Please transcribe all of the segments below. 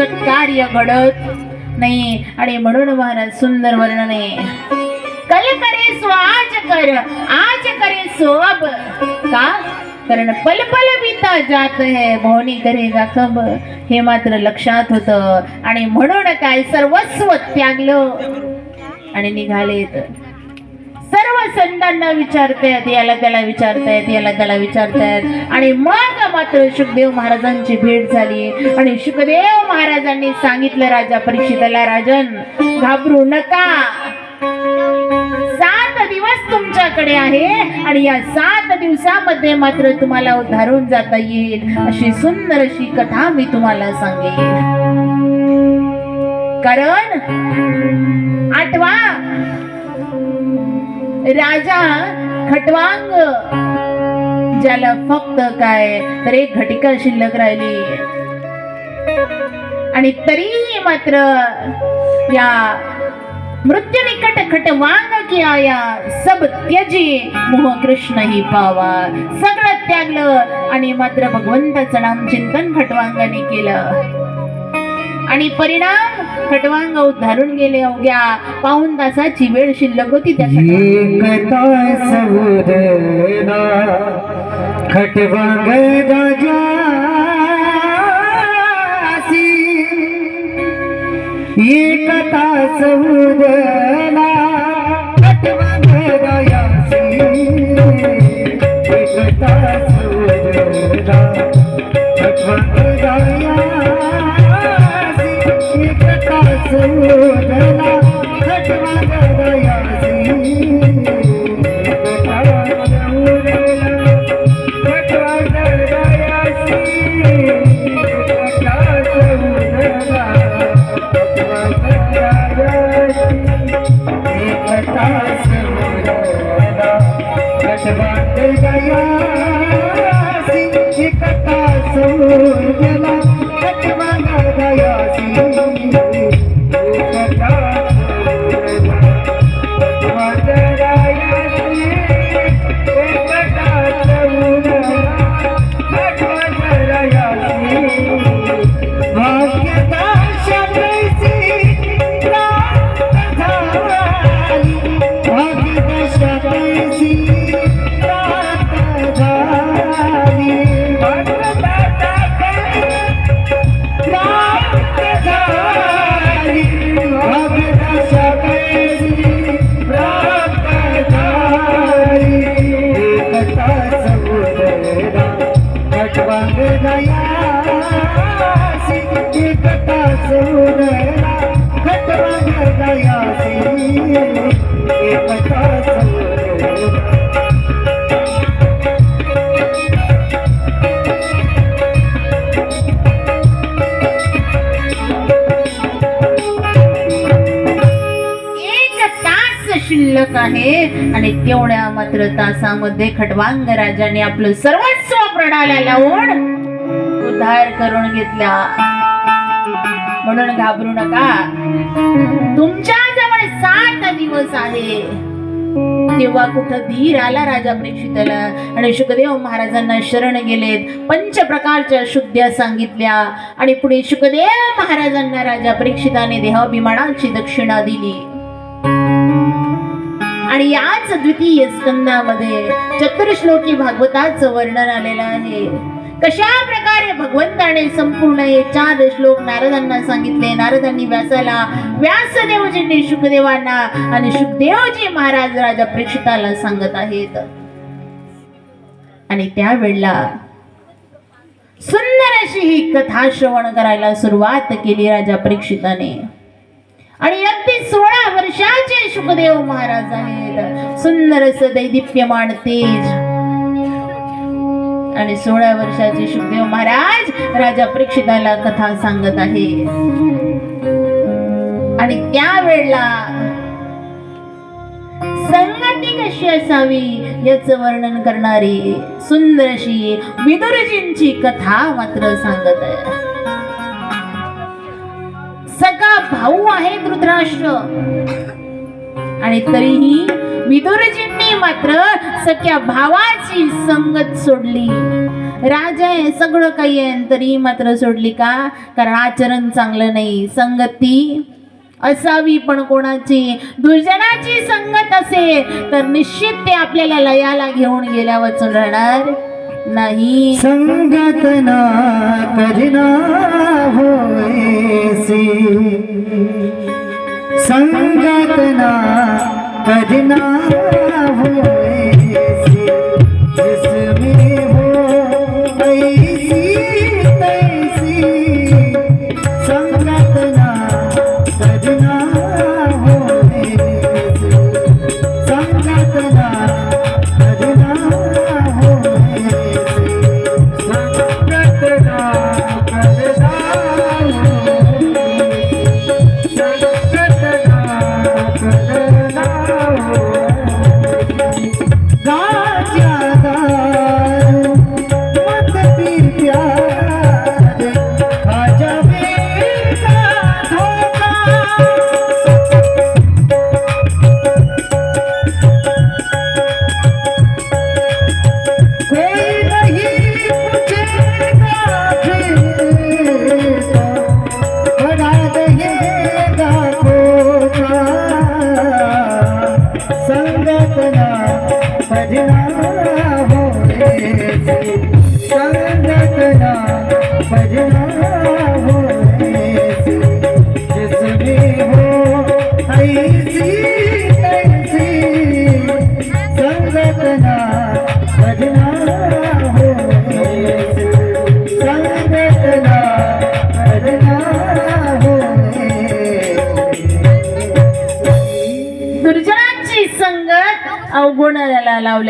कार्य घडत नाही आणि म्हणून महाराज सुंदर वर्णने. कल करे सो आज कर आज करे सो अब का? कारण पल पल बीता जात है भवनी करेगा कब? हे मात्र लक्षात होत. आणि म्हणून काय सर्वस्व त्यागलं. आणि निघालेत. सर्व संतांना विचारतायत याला त्याला विचारतायत याला त्याला विचारतायत. आणि मग मात्र सुखदेव महाराजांची भेट झाली. आणि सुखदेव महाराजांनी सांगितलं राजा परीक्षिताला राजन घाबरू नका. सात दिवस तुमच्याकडे आहे आणि या सात दिवसामध्ये मात्र तुम्हाला उद्धारून जाता येईल. अशी सुंदर अशी कथा मी तुम्हाला सांगेन. कारण आठवा राजा खटवांग. ज्याला फक्त काय तर एक घटिका शिल्लक राहिली. आणि तरीही मात्र या मृत्यू निकट खटवांग की आया सब त्यजी मोह कृष्ण ही पावा. सगळं त्यागलं आणि मात्र भगवंताचं नाम चिंतन खटवांगाने केलं. आणि परिणाम खटवांग उद्धारून गेले अवघ्या पाऊन तासाची वेळ शिल्लक होती त्या खटवांगाला. एकता समुद्रना खटवांग राजासी एकता समुद्रना शिल्लक आहे आणि तेवढ्या मात्र तासामध्ये खटवांग राजाने आपलं सर्वस्व प्रणाला लावून उद्धार करून घेतला. म्हणून घाबरू नका. तुमच्या जवळ सात दिवस आहे. तेव्हा कुठं धीर आला राजा प्रेक्षिताला. आणि शुकदेव महाराजांना शरण गेलेत. पंच प्रकारच्या शुद्ध्या सांगितल्या. आणि पुढे शुकदेव महाराजांना राजा परीक्षिताने देहाभिमानाची दक्षिणा दिली. आणि याच द्वितीय स्कंदामध्ये चतुर्श्लोकी भागवताचं वर्णन आलेलं आहे. कशा प्रकारे भगवंताने संपूर्ण हे चार श्लोक नारदांना सांगितले. नारदांनी व्यासाला व्यासदेवजींनी शुकदेवांना आणि शुकदेवजी महाराज राजा प्रेक्षिताला सांगत आहेत. आणि त्यावेळेला सुंदर अशी ही कथा श्रवण करायला सुरुवात केली राजा परीक्षिताने. आणि अगदी सोळा वर्षाचे शुकदेव महाराज आहेत. सुंदर असं दैदिप्यमान तेज आणि सोळा वर्षाचे शुभदेव महाराज राजा परीक्षिताला कथा सांगत आहे. आणि त्यावेळेला संगती कशी असावी याचं वर्णन करणारी सुंदर अशी विदुरजींची कथा मात्र सांगत आहे. सगळा भाऊ आहे धृतराष्ट्र. आणि तरीही विदुरजींनी मात्र सख्या भावाची संगत सोडली. राजा आहे सगळं काही आहे आणि तरीही मात्र सोडली का? कारण आचरण चांगलं नाही. संगती असावी पण कोणाची? दुर्जनाची संगत असेल तर निश्चित ते आपल्याला लयाला घेऊन गेल्या वाचून राहणार नाही. संगत ना कजना होय संगत ना कजना होएसी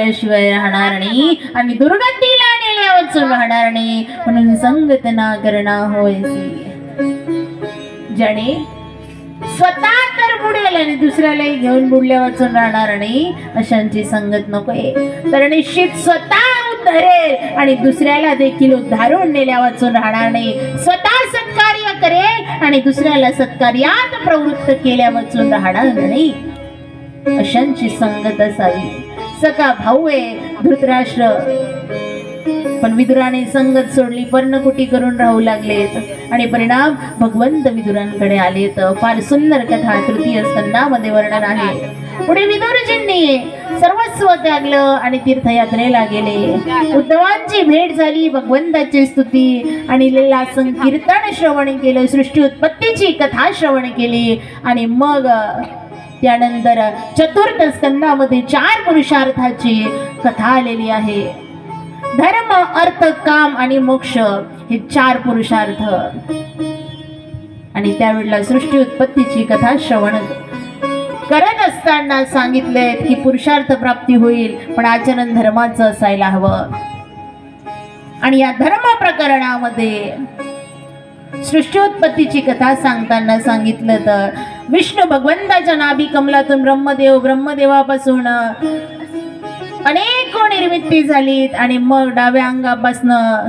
केल्याशिवाय राहणार नाही आणि दुर्गतीला नेल्यावर राहणार नाही म्हणून संगत ना करणा होय. ज्याने स्वतः तर बुडेल आणि दुसऱ्यालाही घेऊन बुडल्या वाचून राहणार नाही अशांची संगत नकोय. तर निश्चित स्वतः उद्धरेल आणि दुसऱ्याला देखील उद्धारून नेल्या वाचून राहणार नाही स्वतः सत्कार्य करेल आणि दुसऱ्याला सत्कार्यात प्रवृत्त केल्या वाचून राहणार नाही अशांची संगत असावी. सका भाऊ आहे धृतराष्ट्र. पण विदुराने संगत सोडली पर्णकुटी करून राहू लागलेत. आणि परिणाम भगवंत विदुरांकडे आलेत. फार सुंदर कथा तृतीय स्कंदामध्ये वर्णन आहे. पुढे विदुरजींनी सर्वस्व त्यागलं आणि तीर्थयात्रेला गेले. उद्धवांची भेट झाली भगवंताची स्तुती आणि लीला संकीर्तन श्रवण केलं सृष्टी उत्पत्तीची कथा श्रवण केली आणि मग त्यानंतर चतुर्थ स्कंदामध्ये चार पुरुषार्थाची कथा आलेली आहे. धर्म अर्थ काम आणि मोक्ष हे चार पुरुषार्थ. आणि त्यावेळेला सृष्टी उत्पत्तीची कथा श्रवण. करत असताना सांगितले की पुरुषार्थ प्राप्ती होईल पण आचरण धर्माचं असायला हवं. आणि या धर्म प्रकरणामध्ये सृष्टोत्पत्तीची कथा सांगताना सांगितलं तर. विष्णू भगवंताच्या नाभी कमलातून ब्रह्मदेव ब्रह्मदेवापासून अनेक निर्मिती झालीत आणि मग डाव्या अंगापासनं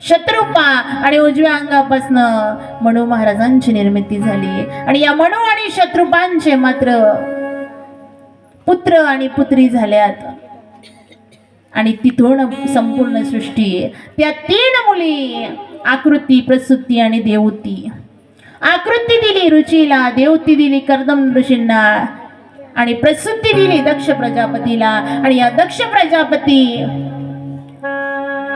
शत्रुपा आणि उजव्या अंगापासनं मनू महाराजांची निर्मिती झाली. आणि या मनू आणि शत्रुपांचे मात्र पुत्र आणि पुत्री झाल्यात. आणि तिथून संपूर्ण सृष्टी. त्या तीन मुली आकृती प्रसूती आणि देवती. आकृती दिली रुचीला देवती दिली कर्दम ऋषींना आणि प्रसूती दिली दक्ष प्रजापतीला. आणि या दक्ष प्रजापती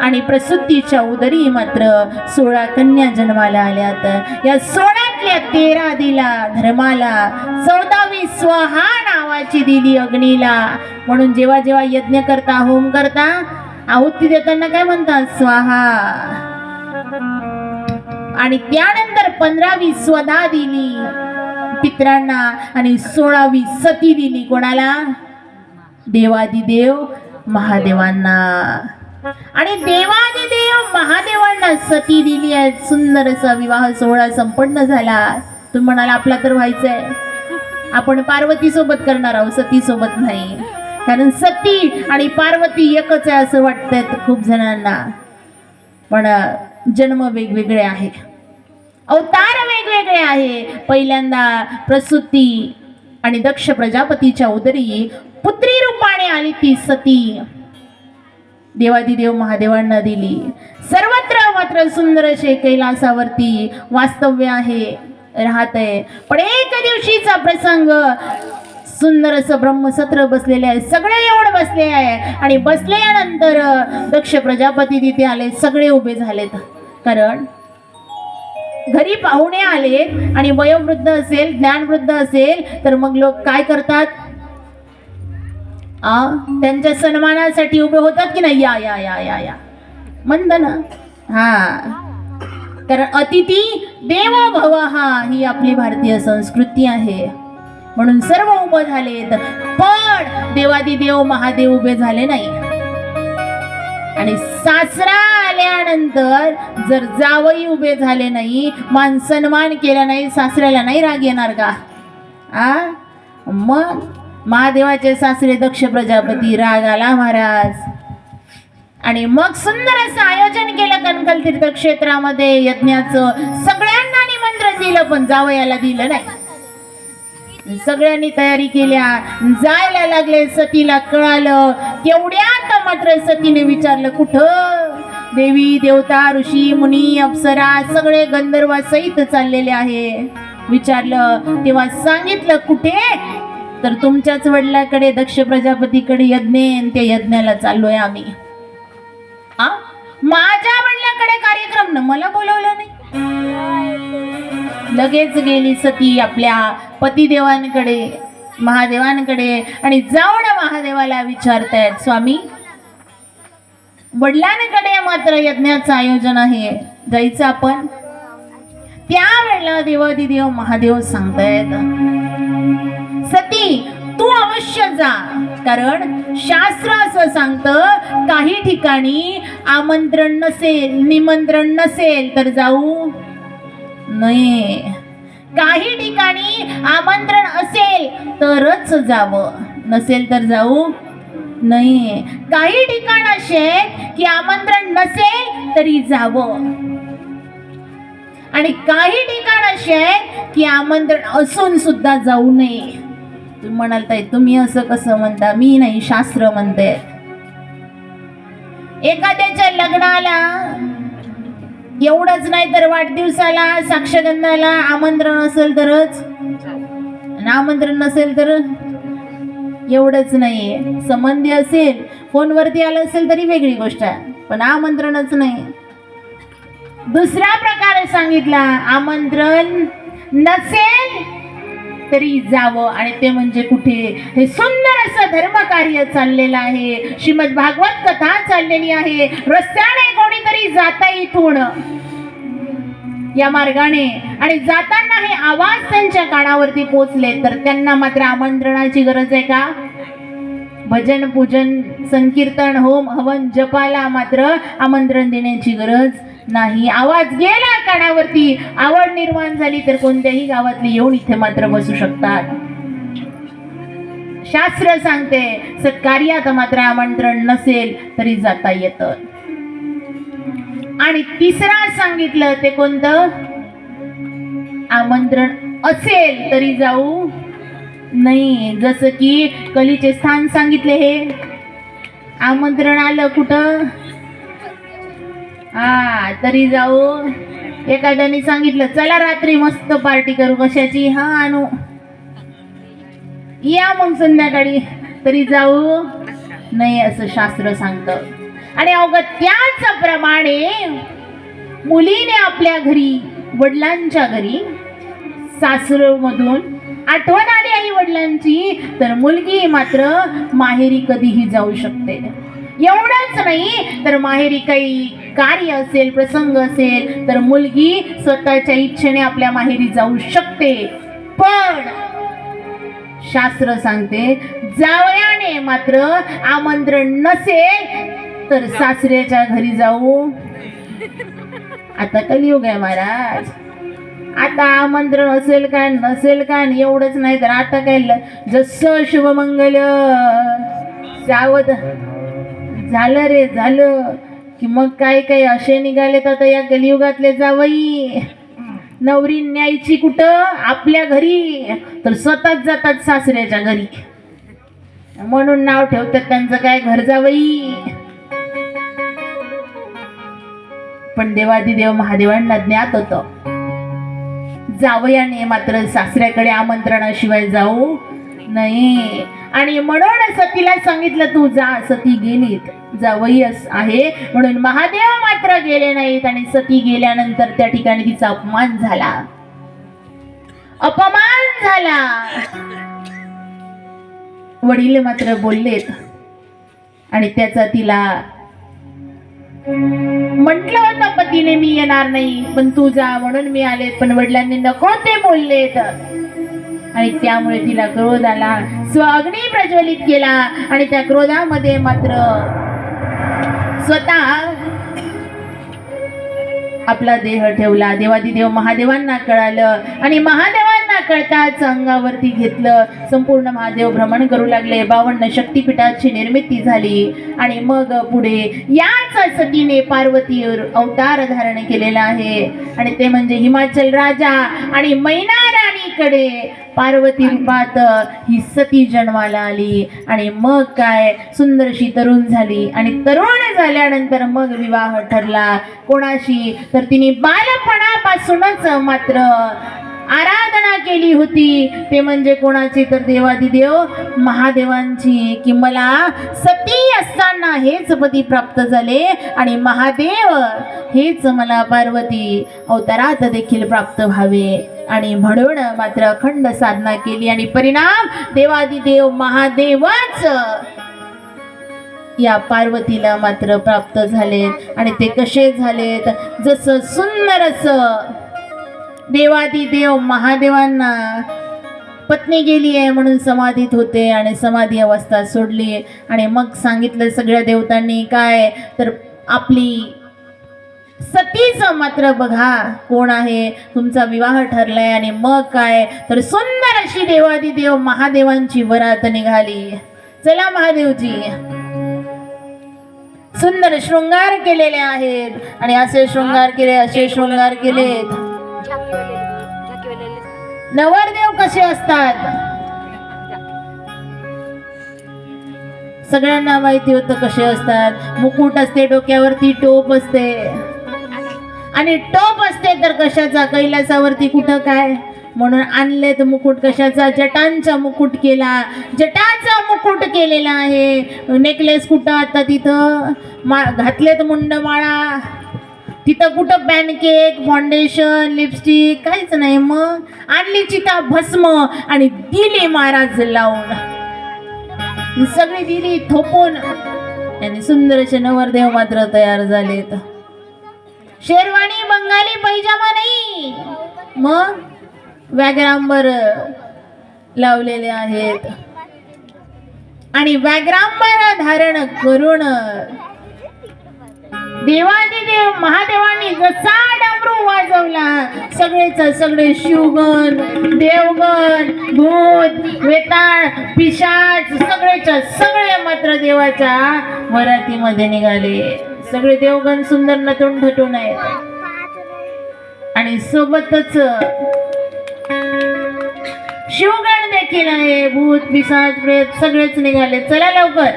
आणि प्रसूतीच्या उदरी मात्र सोळा कन्या जन्माला आल्यात. या सोळ्यातल्या तेरा दिला धर्माला चौदावी स्वहा नावाची दिली अग्नीला. म्हणून जेव्हा जेव्हा यज्ञ करता होम करता आहुती देताना काय म्हणतात? स्वाहा. आणि त्यानंतर पंधरावी स्वदा दिली. पित्रांना आणि सोळावी सती दिली. कोणाला? देवादिदेव महादेवांना. आणि देवादिदेव महादेवांना सती दिली आहे. सुंदर असा विवाह सोहळा संपन्न झाला. तुम्ही म्हणाला आपला तर व्हायचं आहे आपण पार्वती सोबत करणार आहोत. सती सोबत नाही. कारण सती आणि पार्वती एकच आहे असं वाटतंय खूप जणांना. पण जन्म वेगवेगळे आहे. अवतार वेगवेगळे आहे. पहिल्यांदा प्रसूती आणि दक्ष प्रजापतीच्या उदरी पुत्री रूपाने आली ती सती. देवादिदेव महादेवांना दिली. सर्वत्र मात्र सुंदर असे कैलासावरती वास्तव्य आहे राहत आहे पण एक दिवशीचा प्रसंग सुंदर असं ब्रह्मसत्र बसलेले आहे. सगळे एवढं बसले आहे आणि बसल्यानंतर दक्ष प्रजापती तिथे आले. सगळे उभे झालेत. कारण घरी पाहुणे आले आणि वयोवृद्ध असेल ज्ञानवृद्ध असेल तर मग लोक काय करतात? आ त्यांच्या सन्मानासाठी उभे होतात की नाही? या या या या या. म्हणत ना? हा. कारण अतिथी देव भव हा ही आपली भारतीय संस्कृती आहे. म्हणून सर्व उभं झालेत पण देवादिदेव महादेव उभे झाले नाही. आणि सासरा आल्यानंतर जर जावई उभे झाले नाही मान सन्मान केला नाही सासऱ्याला नाही राग येणार का? आ? मग महादेवाचे सासरे दक्ष प्रजापती राग आला महाराज. आणि मग सुंदर असं आयोजन केलं कणकल तीर्थ क्षेत्रामध्ये यज्ञाचं सगळ्यांना निमंत्रण दिलं पण जावयाला दिलं नाही. सगळ्यांनी तयारी केल्या जायला लागले सतीला कळालं केवढ्या मात्र सतीने विचारलं कुठं? देवी देवता ऋषी मुनी अप्सरा सगळे गंधर्वा सहित चाललेले आहे. विचारलं तेव्हा सांगितलं कुठे? तर तुमच्याच वडिलाकडे दक्ष प्रजापतीकडे यज्ञ आणि त्या यज्ञाला चाललोय आम्ही. आ? माझ्या वडिलाकडे कार्यक्रम न? मला बोलवलं नाही? लगेच गेली सती आपल्या पतिदेवांकडे महादेवांकडे आणि जाऊन महादेवाला विचारतायत स्वामी. वडिलांकडे मात्र यज्ञाचं आयोजन आहे. जायचं आपण? त्यावेळेला देवादिदेव महादेव सांगतायत सती तू अवश्य जा. कारण शास्त्र असं सांगतं काही ठिकाणी आमंत्रण नसेल निमंत्रण नसेल तर जाऊ नये. काही ठिकाणी आमंत्रण असेल तरच जावं. नसेल तर जाऊ नाही काही ठिकाण असे आहेत की आमंत्रण नसेल तरी जावं. आणि काही ठिकाण असे आहेत की आमंत्रण असून सुद्धा जाऊ नये. तुम्ही म्हणाल ताई तुम्ही असं कसं म्हणता? मी नाही शास्त्र म्हणते. एखाद्याच्या लग्नाला एवढंच नाही तर वाढदिवसाला साक्षगंधाला आमंत्रण असेल तरच? आमंत्रण नसेल तर? एवढंच नाही संबंधी असेल फोनवरती आलं असेल तरी वेगळी गोष्ट आहे. पण आमंत्रणच नाही. दुसरा प्रकार सांगितला आमंत्रण नसेल तरी जावं. आणि ते म्हणजे कुठे? हे सुंदर असं धर्मकार्य चाललेलं आहे. श्रीमद भागवत कथा चाललेली आहे. रस्त्याने कोणीतरी जाता इथून. या मार्गाने. आणि जाताना हे आवाज त्यांच्या कानावरती पोचले तर त्यांना मात्र आमंत्रणाची गरज आहे का? भजन पूजन संकीर्तन होम हवन जपाला मात्र आमंत्रण देण्याची गरज नाही. आवाज गेला कानावरती आवड निर्माण झाली तर कोणत्याही गावातली येऊन इथे मात्र बसू शकतात. शास्त्र सांगते सत्कार्यात मात्र आमंत्रण नसेल तरी जाता येतं. आणि तिसरा सांगितलं ते कोणतं? आमंत्रण असेल तरी जाऊ. नाही जसं की कलीचे स्थान सांगितले हे. आमंत्रण आलं कुठं? हा तरी जाऊ. एखाद्याने सांगितलं चला रात्री मस्त पार्टी करू कशाची? हा आणू. या मग संध्याकाळी. तरी जाऊ. नाही असं शास्त्र सांगतं. आणि अवघ त्याच प्रमाणे मुलीने आपल्या घरी वडिलांच्या घरी सासरमधून आठवण आली आई वडिलांची तर मुलगी मात्र माहेरी कधीही जाऊ शकते. एवढंच नाही तर माहेरी काही कार्य असेल प्रसंग असेल तर मुलगी स्वतःच्या इच्छेने आपल्या माहेरी जाऊ शकते. पण शास्त्र सांगते जावयाने मात्र आमंत्रण नसेल तर सासऱ्याच्या घरी जाऊ. आता कलियुग आहे महाराज? आता आमंत्रण असेल का नसेल का आणि एवढंच नाही तर आता काय ल- जसं शुभमंगल. सावध झालं रे झालं. की मग काय काय असे निघालेत आता या कलियुगातले जावई. नवरी न्यायची कुठं? आपल्या घरी. तर स्वतःच जातात सासऱ्याच्या घरी. म्हणून नाव ठेवतात त्यांचं काय? घर जावई. पण देवादिदेव महादेवांना ज्ञात होतं. जावयाने मात्र सासऱ्याकडे आमंत्रणाशिवाय जाऊ नाही आणि म्हणून सतीला सांगितलं तू जा सती गेलीत. जावई अस- आहे. म्हणून महादेव मात्र गेले नाहीत आणि सती गेल्यानंतर त्या ठिकाणी तिचा अपमान झाला. अपमान झाला. वडील मात्र बोललेत. आणि त्याचा तिला म्हटलं होतं पतीने मी येणार नाही. पण तू जा म्हणून मी आले पण वडिलांनी नको ते बोललेत. आणि त्यामुळे तिला क्रोध आला. स्वअग्नी प्रज्वलित केला आणि त्या क्रोधामध्ये मात्र स्वतः आपला देह ठेवला. देवादिदेव महादेवांना कळालं आणि महादेव कळताच अंगावरती घेतलं. संपूर्ण महादेव भ्रमण करू लागले. बावन्न शक्तिपीठाची निर्मिती झाली. आणि मग पुढे याच सतीने पार्वतीवर अवतार धारण केलेला आहे. आणि ते म्हणजे हिमाचल राजा आणि मैना राणीकडे पार्वती रूपात ही सती जन्माला आली. आणि मग काय? सुंदरशी तरुण झाली. आणि तरुण झाल्यानंतर मग विवाह ठरला. कोणाशी? तर तिने बालपणापासूनच मात्र आराधना केली होती. ते म्हणजे कोणाची? तर देवादिदेव महादेवांची की मला सती असताना हेच पती प्राप्त झाले आणि महादेव हेच मला पार्वती अवतारात देखील प्राप्त व्हावे. आणि म्हणून मात्र अखंड साधना केली आणि परिणाम देवादिदेव महादेवच या पार्वतीला मात्र प्राप्त झालेत. आणि ते कसे झालेत? जसं सुंदर असं देवादिदेव महादेवांना पत्नी गेली आहे म्हणून समाधीत होते आणि समाधी अवस्था सोडली. आणि मग सांगितलं सगळ्या देवतांनी काय? तर आपली सतीचं मात्र बघा कोण आहे? तुमचा विवाह ठरलाय आणि मग काय? तर सुंदर अशी देवादिदेव महादेवांची वरात निघाली. चला महादेवजी. सुंदर शृंगार केलेले आहेत. आणि असे शृंगार केले असे शृंगार केलेत. नवरदेव कसे असतात? सगळ्यांना माहिती होतं कसे असतात. मुकुट असते डोक्यावरती टोप असते. आणि टोप असते तर कशाचा? कैलासावरती कुठं काय? म्हणून आणले तर मुकुट कशाचा? जटांचा मुकुट केला. जटाचा मुकुट केलेला आहे. नेकलेस कुठं? आता तिथं मा घातलेत मुंडमाळा. तिथं कुठं पॅनकेक फाउंडेशन लिपस्टिक काहीच नाही मग. आणली चिता भस्म आणि दिली महाराज लावून. सगळी दिली थोपून. आणि सुंदर असे नवरदेव मात्र तयार झालेत. शेरवाणी बंगाली पैजामा नाही. मग व्याग्रांबर लावलेले आहेत. आणि व्याग्रांबर धारण करून देवादिदेव महादेवांनी जसा डमरू वाजवला सगळेच सगळे शिवगण देवगण भूत वेताळ पिशाच सगळेच्या सगळे मात्र देवाच्या वरातीमध्ये निघाले. सगळे देवगण सुंदर नटून ठटून आहेत. आणि सोबतच शिवगण देखील आहे. भूत पिशाच प्रेत सगळेच निघाले. चला लवकर.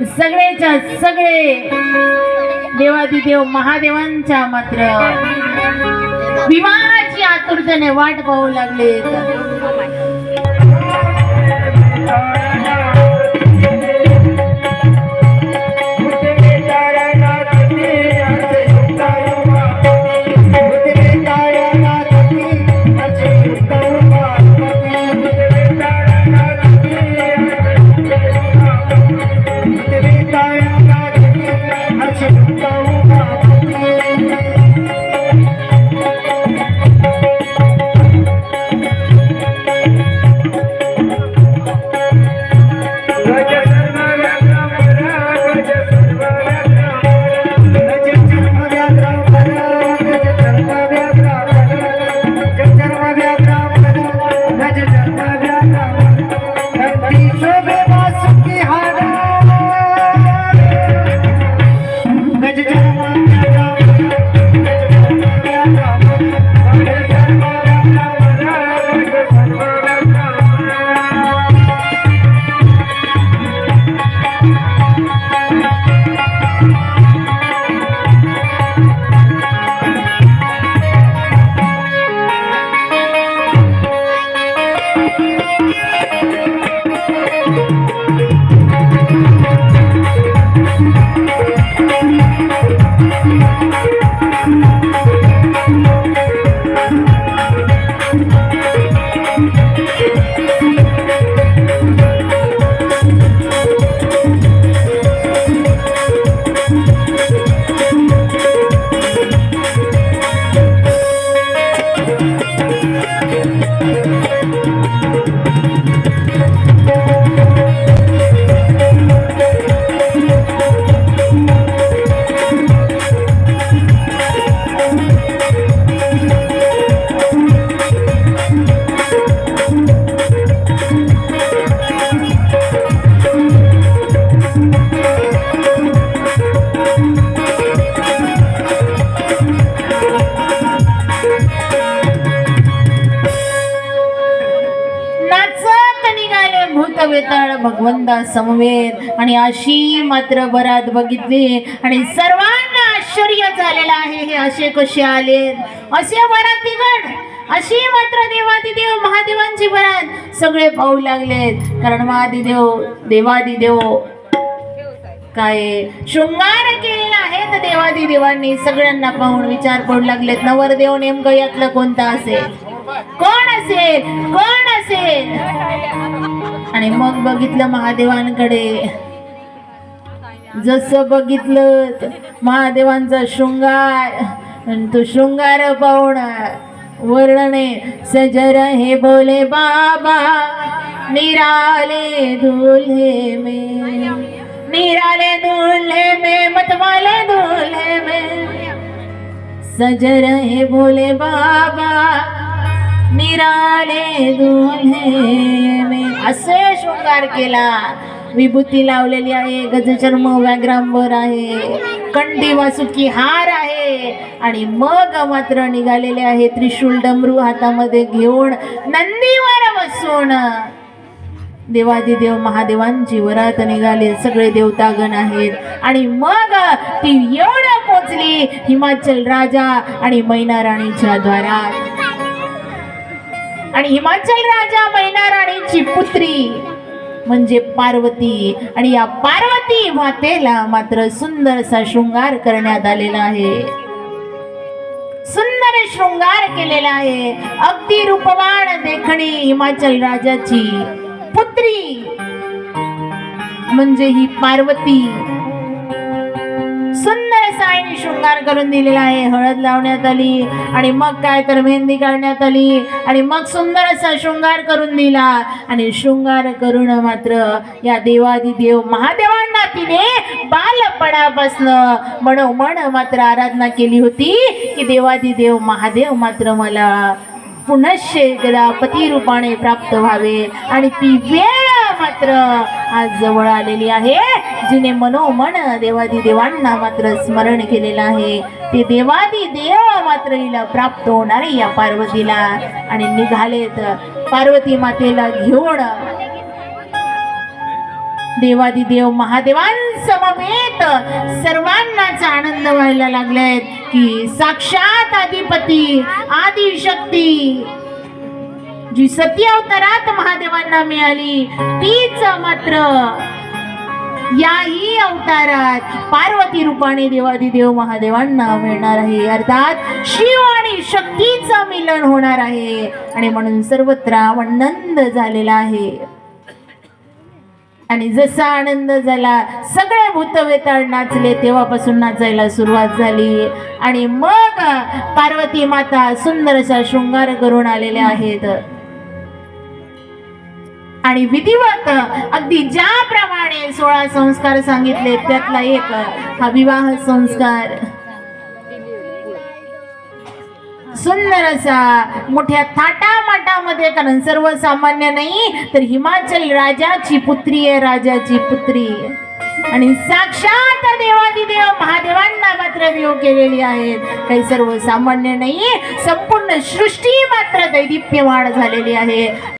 सगळेच्या सगळे देवादिदेव महादेवांच्या मात्र विवाहाची आतुरतेने वाट पाहू लागले भगवंता समवेत. आणि अशी मात्र बरात बघितली. आणि सर्वांना आश्चर्य झालेलं आहे हे असे कसे आले असे बरातीगण अशी मात्र देवादिदेव महादेवांची बरात सगळे पाहू लागलेत. कारण महादिदेव देवादिदेव काय शृंगार केलेला आहे तर देवादी देवांनी सगळ्यांना पाहून विचार पडू लागलेत. नवरदेव नेमकं यातलं कोणता असेल? कोण असेल? कोण असेल? आणि मग बघितलं महादेवांकडे. जसं बघितलं महादेवांचा शृंगार तो शृंगार पाहून वर्णने सजर हे बोले बाबा निराले दुल्हे में निराले दूल्हे में मतवाले दूल्हे में. सजर हे भोले बाबा निराले दूल्हे असे शृंगार केला. विभूती लावलेली आहे. गजचर्म व्याग्रामवर आहे. कंठी वासुकी हार आहे. आणि मग मात्र निघालेले आहे त्रिशूल डमरू हातामध्ये घेऊन नंदीवर बसून. देवादिदेव महादेवांची वरात निघाले. सगळे देवतागण आहेत. आणि मग ती एवढं पोचली. हिमाचल राजा आणि मैना राणीच्या द्वारात. आणि हिमाचल राजा मैना राणीची पुत्री म्हणजे पार्वती. आणि या पार्वती मातेला मात्र सुंदरसा शृंगार करण्यात आलेला आहे. सुंदर शृंगार केलेला आहे. अगदी रूपवान देखणी हिमाचल राजाची पुत्री म्हणजे ही पार्वती. सगळ्यांनी शृंगार करून दिलेला आहे. हळद लावण्यात आली आणि मग काय तर मेहंदी काढण्यात आली आणि मग सुंदर असा शृंगार करून दिला. आणि शृंगार करून मात्र या देवादी देव महादेवांना तिने बालपणापासनं मनोमन मात्र आराधना केली होती की देवादी देव महादेव मात्र मला पुनश्च एकदा पतिरूपाने प्राप्त व्हावे आणि ती वेळ मात्र आज जवळ आलेली आहे. जिने मनोमन देवादी देवांना मात्र स्मरण केलेलं आहे. ते देवादी देव मात्र हिला प्राप्त होणार आहे या पार्वतीला. आणि निघालेत पार्वती मातेला घेऊन. देवादी देव महादेवांसमवेत सर्वांनाच आनंद व्हायला लागलेत की साक्षात आदिपती आदिशक्ती. जी सती अवतारात महादेवांना मिळाली तीच मात्र याही अवतारात पार्वती रूपाने देवादिदेव महादेवांना मिळणार आहे. अर्थात शिव आणि शक्तीचं मिलन होणार आहे. आणि म्हणून सर्वत्र आनंद झालेला आहे. आणि जसा आनंद झाला सगळे भूतवेताळ नाचले तेव्हापासून नाचायला सुरुवात झाली. आणि मग पार्वती माता सुंदर असा शृंगार करून आलेल्या आहेत. आणि विधिवत अगदी ज्याप्रमाणे सोळा संस्कार सांगितले त्यातला एक हा विवाह संस्कार. सुंदर असा मोठ्या थाटामाटामध्ये कारण सर्वसामान्य नाही तर हिमाचल राजाची पुत्री आहे राजाची पुत्री. आणि साक्षात देवादिदेव महादेवांना मात्र देव केलेली आहेत. काही सर्वसामान्य नाही संपूर्ण सृष्टी मात्र दैदिप्यवाढ झालेली आहे.